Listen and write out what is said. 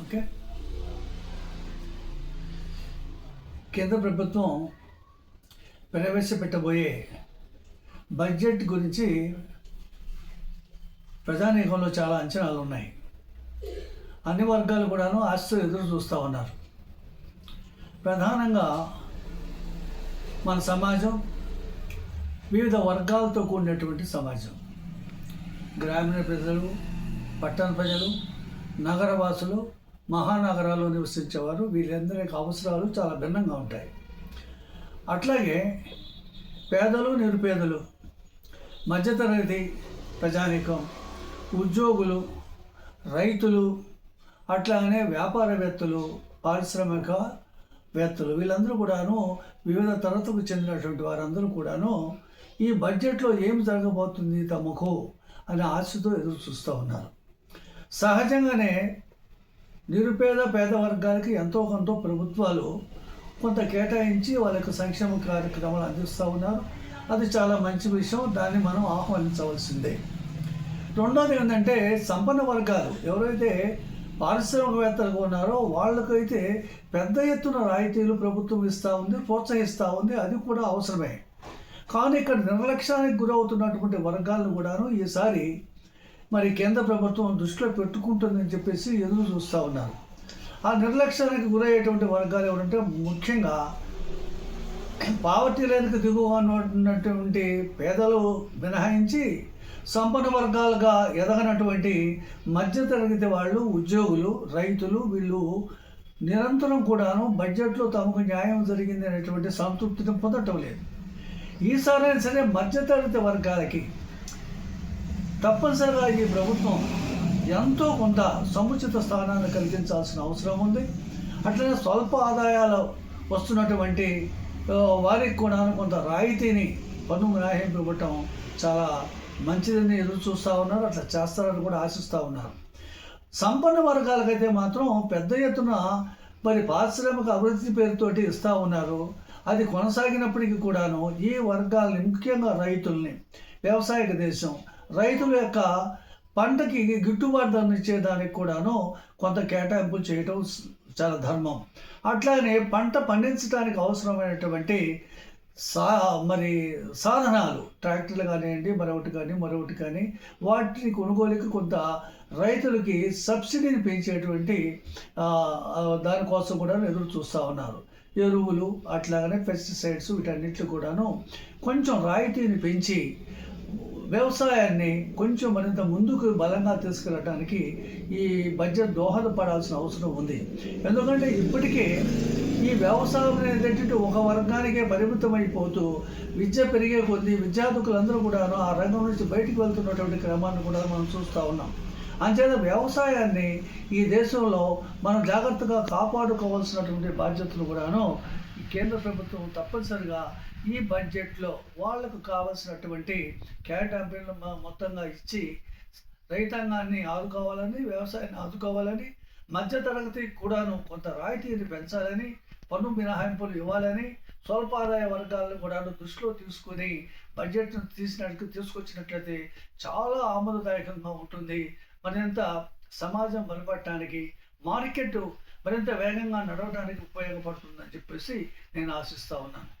Okay. కేంద్ర ప్రభుత్వం ప్రవేశపెట్టబోయే budget గురించి ప్రజానీకంలో చాలా అంచనాలు ఉన్నాయి. అన్ని వర్గాలు కూడాను ఆశతో ఎదురు చూస్తూ ఉన్నారు. ప్రధానంగా మన సమాజం వివిధ వర్గాలతో కూడినటువంటి సమాజం. గ్రామీణ ప్రజలు పట్టణ ప్రజలు నగరవాసులు మహానగరాల్లో నివసించేవారు వీళ్ళందరి అవసరాలు చాలా భిన్నంగా ఉంటాయి. అట్లాగే పేదలు నిరుపేదలు మధ్యతరగతి ప్రజానీకం ఉద్యోగులు రైతులు అట్లాగనే వ్యాపారవేత్తలు పారిశ్రామికవేత్తలు వీళ్ళందరూ కూడాను వివిధ తరతకు చెందినటువంటి వారందరూ కూడాను ఈ బడ్జెట్లో ఏం జరగబోతుంది తమకు అనే ఆశతో ఎదురు చూస్తూ ఉన్నారు. సహజంగానే నిరుపేద పేద వర్గాలకి ఎంతో కొంత ప్రభుత్వాలు కొంత కేటాయించి వాళ్ళ యొక్క సంక్షేమ కార్యక్రమాలు అందిస్తూ ఉన్నారు. అది చాలా మంచి విషయం. దాన్ని మనం ఆహ్వానించవలసిందే. రెండోది ఏంటంటే సంపన్న వర్గాలు ఎవరైతే పారిశ్రామికవేత్తలుగా ఉన్నారో వాళ్ళకైతే పెద్ద ఎత్తున రాయితీలు ప్రభుత్వం ఇస్తూ ఉంది ప్రోత్సహిస్తూ ఉంది. అది కూడా అవసరమే. కానీ ఇక్కడ నిర్లక్ష్యానికి గురవుతున్నటువంటి వర్గాలను కూడాను ఈసారి మరి కేంద్ర ప్రభుత్వం దృష్టిలో పెట్టుకుంటుందని చెప్పేసి ఎదురు చూస్తూ ఉన్నారు. ఆ నిర్లక్ష్యానికి గురయ్యేటువంటి వర్గాలు ఎవరంటే ముఖ్యంగా పావర్టీ లైన్కి దిగువ ఉన్నటువంటి పేదలు మినహాయించి సంపన్న వర్గాలుగా ఎదగనటువంటి మధ్యతరగతి వాళ్ళు ఉద్యోగులు రైతులు వీళ్ళు నిరంతరం కూడాను బడ్జెట్లో తమకు న్యాయం జరిగింది అనేటువంటి సంతృప్తిని పొందటం లేదు. ఈసారైనా సరే మధ్యతరగతి వర్గాలకి తప్పనిసరిగా ఈ ప్రభుత్వం ఎంతో కొంత సముచిత స్థానాన్ని కలిగించాల్సిన అవసరం ఉంది. అట్లనే స్వల్ప ఆదాయాలు వస్తున్నటువంటి వారికి కూడా కొంత రాయితీని పన్ను మినహాయింపు ఇవ్వటం చాలా మంచిదని ఎదురు చూస్తూ ఉన్నారు. అట్లా చేస్తారని కూడా ఆశిస్తూ ఉన్నారు. సంపన్న వర్గాలకైతే మాత్రం పెద్ద ఎత్తున మరి పారిశ్రామిక అభివృద్ధి పేరుతోటి ఇస్తూ ఉన్నారు. అది కొనసాగినప్పటికీ కూడాను ఈ వర్గాల్ని ముఖ్యంగా రైతుల్ని వ్యవసాయక దేశం రైతుల యొక్క పంటకి గిట్టుబాటు ధరను ఇచ్చేదానికి కూడాను కొంత కేటాయింపులు చేయటం చాలా ధర్మం. అట్లానే పంట పండించడానికి అవసరమైనటువంటి సా మరి సాధనాలు ట్రాక్టర్లు కానివ్వండి మరొకటి కానీ మరొకటి కానీ వాటిని కొనుగోలుకి కొంత రైతులకి సబ్సిడీని పెంచేటువంటి దానికోసం కూడా ఎదురు చూస్తూ ఉన్నారు. ఎరువులు అట్లాగనే పెస్టిసైడ్స్ వీటన్నిటి కూడాను కొంచెం రాయితీని పెంచి వ్యవసాయాన్ని కొంచెం మరింత ముందుకు బలంగా తీసుకెళ్ళటానికి ఈ బడ్జెట్ దోహదపడాల్సిన అవసరం ఉంది. ఎందుకంటే ఇప్పటికే ఈ వ్యవసాయం అనేటటువంటి ఒక వర్గానికే పరిమితమైపోతూ విద్య పెరిగే కొద్దీ విద్యార్థులందరూ కూడాను ఆ రంగం నుంచి బయటికి వెళ్తున్నటువంటి క్రమాన్ని కూడా మనం చూస్తూ ఉన్నాం. అంచేత వ్యవసాయాన్ని ఈ దేశంలో మనం జాగ్రత్తగా కాపాడుకోవాల్సినటువంటి బాధ్యతలు కూడాను కేంద్ర ప్రభుత్వం తప్పనిసరిగా ఈ బడ్జెట్లో వాళ్ళకు కావాల్సినటువంటి కేటాయింపులను మొత్తంగా ఇచ్చి రైతాంగాన్ని ఆదుకోవాలని వ్యవసాయాన్ని ఆదుకోవాలని మధ్యతరగతి కూడాను కొంత రాయితీని పెంచాలని పన్ను మినహాయింపులు ఇవ్వాలని స్వల్పాదాయ వర్గాలను కూడా దృష్టిలో తీసుకొని బడ్జెట్ను తీసినట్టు తీసుకొచ్చినట్లయితే చాలా ఆమోదదాయకంగా ఉంటుంది. మరింత సమాజం బలపడటానికి మార్కెట్ మరింత వేగంగా నడవడానికి ఉపయోగపడుతుందని చెప్పేసి నేను ఆశిస్తూ ఉన్నాను.